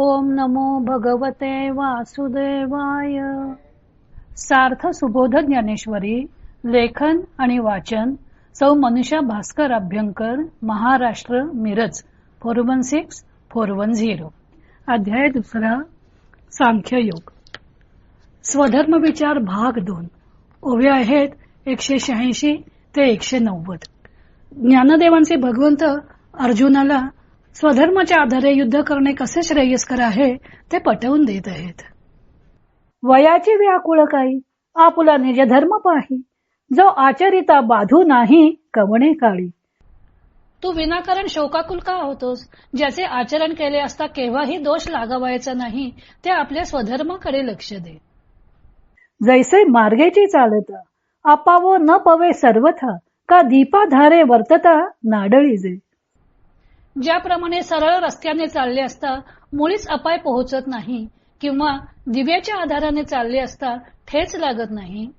ओम नमो भगवते वासुदेवाय. सार्थ सुबोध ज्ञानेश्वरी लेखन आणि वाचन Sau Manusha Bhaskar Abhyankar Maharashtra Miraj four one six four one zero. अध्याय दुसरा सांख्ययोग स्वधर्म विचार भाग दोन. ओव्या आहेत एकशे शहाऐंशी ते एकशे नव्वद. ज्ञानदेवांचे भगवंत अर्जुनाला स्वधर्माच्या आधारे युद्ध करणे कसे श्रेयस्कर आहे ते पटवून देत आहेत. वयाची व्याकुळ काही आपुला निज धर्म पाही. जो आचरिता बाधू नाही कवणे काळी. तू विनाकारण शोकाकुल का होतोस? ज्याचे आचरण केले असता केव्हाही दोष लागावायचा नाही ते आपल्या स्वधर्माकडे लक्ष दे. जैसे मार्गेची चालता आपावो न पवे सर्वथा का दीपाधारे वर्तता नाडळी जे. ज्याप्रमाणे सरळ रस्त्याने चालले असता मुळीच अपाय पोहोचत नाही किंवा दिव्याच्या आधाराने चालले असता ठेच लागत नाही.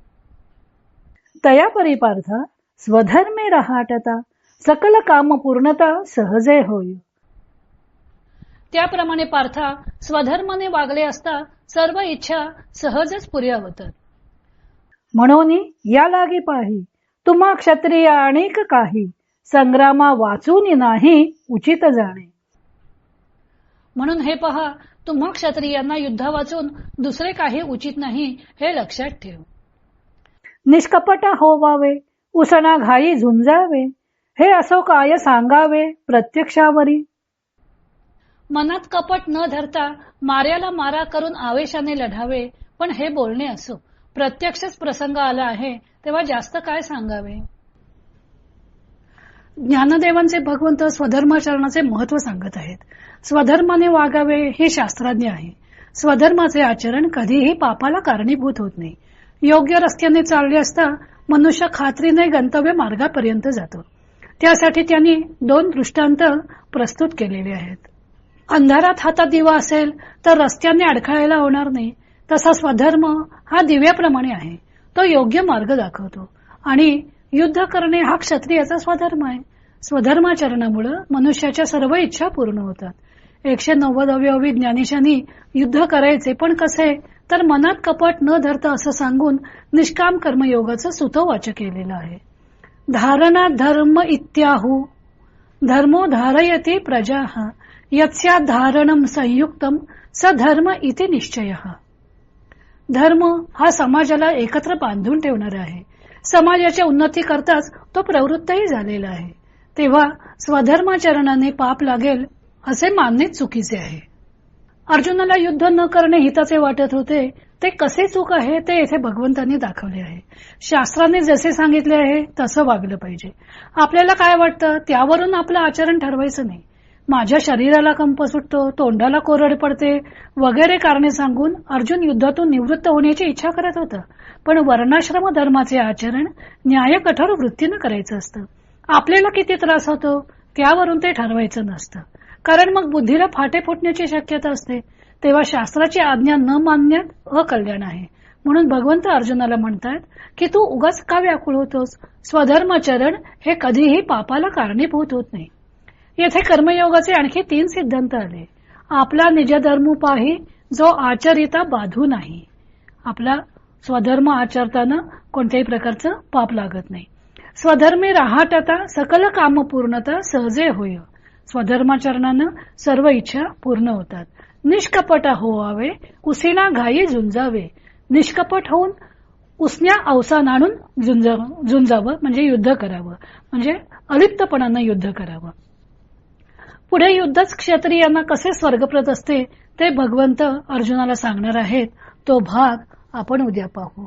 तया परिपार्थ स्वधर्मे रहाटता सकल काम पूर्णता सहजे होय. त्याप्रमाणे पार्था स्वधर्माने वागले असता सर्व इच्छा सहजच पुऱ्या होतात. म्हणून या लागी पाही तुम्हा क्षत्रिय अनेक काही. संग्रामा वाचून नाही उचित जाणे. म्हणून हे पहा तुम्हा क्षत्रियांना युद्ध वाचून दुसरे काही उचित नाही हे लक्षात ठेव. निष्कपटा होवावे उसणा घाई झुंजावे हे असो काय सांगावे प्रत्यक्षावरी. मनात कपट न धरता मार्याला मारा करून आवेशाने लढावे पण हे बोलणे असो. प्रत्यक्षच प्रसंग आला आहे तेव्हा जास्त काय सांगावे? ज्ञानदेवांचे भगवंत स्वधर्माचरणाचे महत्त्व सांगत आहेत. स्वधर्माने वागावे हे शास्त्रज्ञ आहे. स्वधर्माचे आचरण कधीही पापाला कारणीभूत होत नाही. योग्य रस्त्याने चालले असता मनुष्य खात्रीने गंतव्य मार्गापर्यंत जातो. त्यासाठी त्यांनी दोन दृष्टांत प्रस्तुत केलेले आहेत. अंधारात हातात दिवा असेल तर रस्त्याने अडखळायला होणार नाही. तसा स्वधर्म हा दिव्याप्रमाणे आहे. तो योग्य मार्ग दाखवतो. आणि युद्ध करणे हा क्षत्रियाचा स्वधर्म आहे. स्वधर्माचरणामुळे मनुष्याच्या सर्व इच्छा पूर्ण होतात. एकशे नव्वद अवयवी ज्ञानिशांनी युद्ध करायचे पण कसे? तर मनात कपट न धरता असं सांगून निष्काम कर्मयोगाचं सुतोवाच केलेलं आहे. धारणा धर्म इत्याहू. धर्मो धारयती प्रजा यत्स्या धारणम संयुक्तम स धर्म इति निश्चय. धर्म हा समाजाला एकत्र बांधून ठेवणारा आहे. समाजाच्या उन्नती करताच तो प्रवृत्तही झालेला आहे. तेव्हा स्वधर्माचरणाने पाप लागेल असे मानणे चुकीचे आहे. अर्जुनाला युद्ध न करणे हिताचे वाटत होते ते कसे चूक आहे ते येथे भगवंतांनी दाखवले आहे. शास्त्राने जसे सांगितले आहे तसं वागलं पाहिजे. आपल्याला काय वाटतं? त्यावरून आपलं आचरण ठरवायचं नाही. माझ्या शरीराला कंप सुटतो तोंडाला कोरड पडते वगैरे कारणे सांगून अर्जुन युद्धातून निवृत्त होण्याची इच्छा करत होता. पण वर्णाश्रम धर्माचे आचरण न्याय कठोर वृत्तीनं करायचं असतं. आपल्याला किती त्रास होतो त्यावरून ते ठरवायचं नसतं. कारण मग बुद्धीला फाटे फुटण्याची शक्यता असते. तेव्हा शास्त्राची आज्ञा न मानण्यात अकल्याण आहे. म्हणून भगवंत अर्जुनाला म्हणतात की तू उगाच का व्याकुळ होतोस? स्वधर्माचरण हे कधीही पापाला कारणीभूत होत नाही. येथे कर्मयोगाचे आणखी तीन सिद्धांत आले. आपला निजधर्म पाही जो आचरिता बाधू नाही. आपला स्वधर्म आचरताना कोणत्याही प्रकारचं पाप लागत नाही. स्वधर्मी राहटता सकल काम पूर्णता सहजे होय. स्वधर्माचरणानं सर्व इच्छा पूर्ण होतात. निष्कपटा होवावे उसिना घाई झुंजावे. निष्कपट होऊन उसण्या अवसान आणून झुंजावं म्हणजे युद्ध करावं. म्हणजे अलिप्तपणानं युद्ध करावं. पुढे युद्धच क्षत्रियांना कसे स्वर्गप्रत असते ते भगवंत अर्जुनाला सांगणार आहेत तो भाग आपण उद्या पाहू.